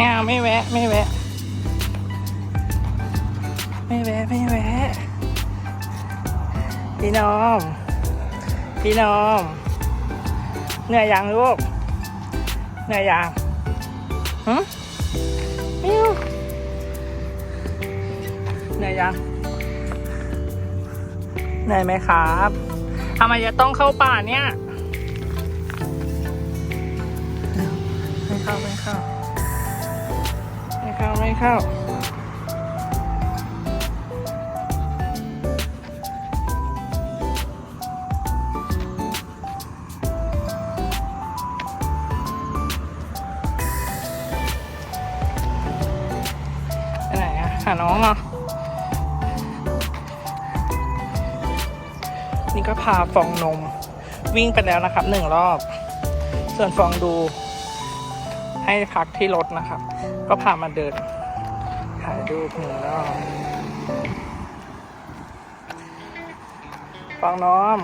ไม่แวะ ไม่แวะ ไม่แวะ ไม่แวะ พี่น้อง พี่น้องเหนื่อยยังลูกเหนื่อยยังหืมมิวเหนื่อยยังเหนื่อยไหมครับทำไมจะต้องเข้าป่าเนี่ย ไม่เข้าไม่เข้า เข้าไม่เข้าไหนอะหาน้องเหรอนี่ก็พาฟองนมวิ่งไปแล้วนะครับหนึ่งรอบ ส่วนฟองดู ให้พักที่รถนะครับ ก็พามาเดินถ่ายรูปหนึ่งรอบฟองนม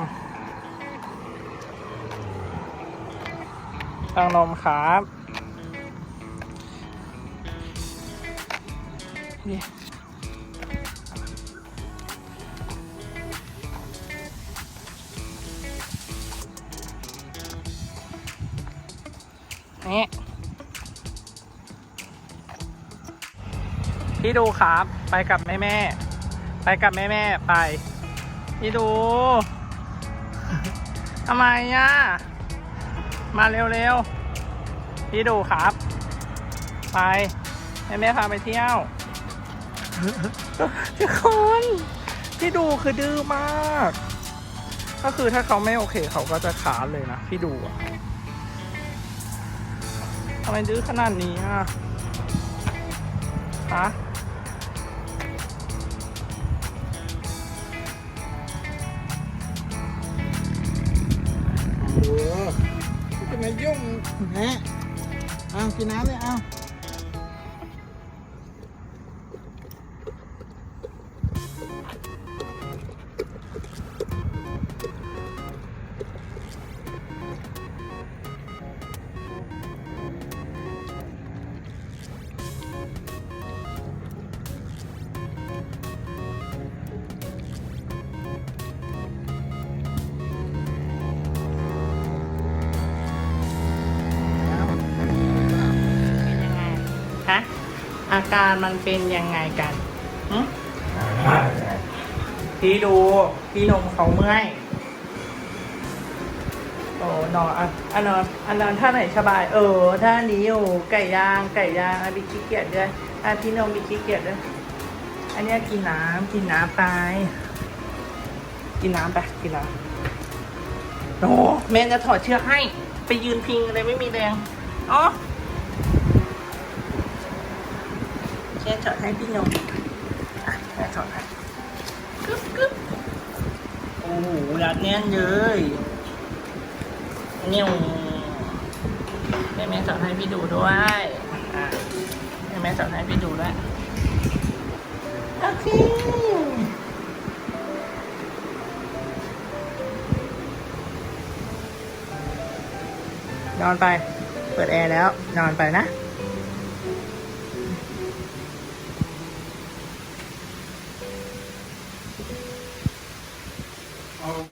ฟองนมครับนี่นี่ พี่ดูครับ ไปกับแม่แม่ ไปกับแม่แม่ไป พี่ดูทำไมอะ มาเร็วๆ พี่ดูครับ ไป แม่แม่พาไปเที่ยว ทุกคน พี่ดูคือดื้อมาก ก็คือถ้าเขาไม่โอเคเขาก็จะขานเลยนะ พี่ดูอะทำไมดื้อขนาดนี้อะฮะ มายุ่งแฮะเอากินน้ำเลยเอา ฮะอาการมันเป็นยังไงกันพี่ดู พี่นมเขาเมื่อย โอ้นอนอะอันนอนอันนอนท่าไหนสบาย เออท่านี้โอ้ไก่ย่างไก่ย่างอะบิขี้เกียจด้วยอะพี่นมบิขี้เกียจด้วย อันนี้กินน้ำกินน้ำไป กินน้ำไปกินน้ำโอ้แม่จะถอดเชือกให้ ไปยืนพิงเลยไม่มีแรงอ๋อ แค่ถอดให้พี่นมอะแม่ถอดให้กึ๊บกึ๊บโอ้โหรัดแน่นเลยเนี่ยแม่แม่ถอดให้พี่ดูด้วยอะแม่แม่ถอดให้พี่ดูด้วยโอเคนอนไป เปิดแอร์แล้ว นอนไปนะ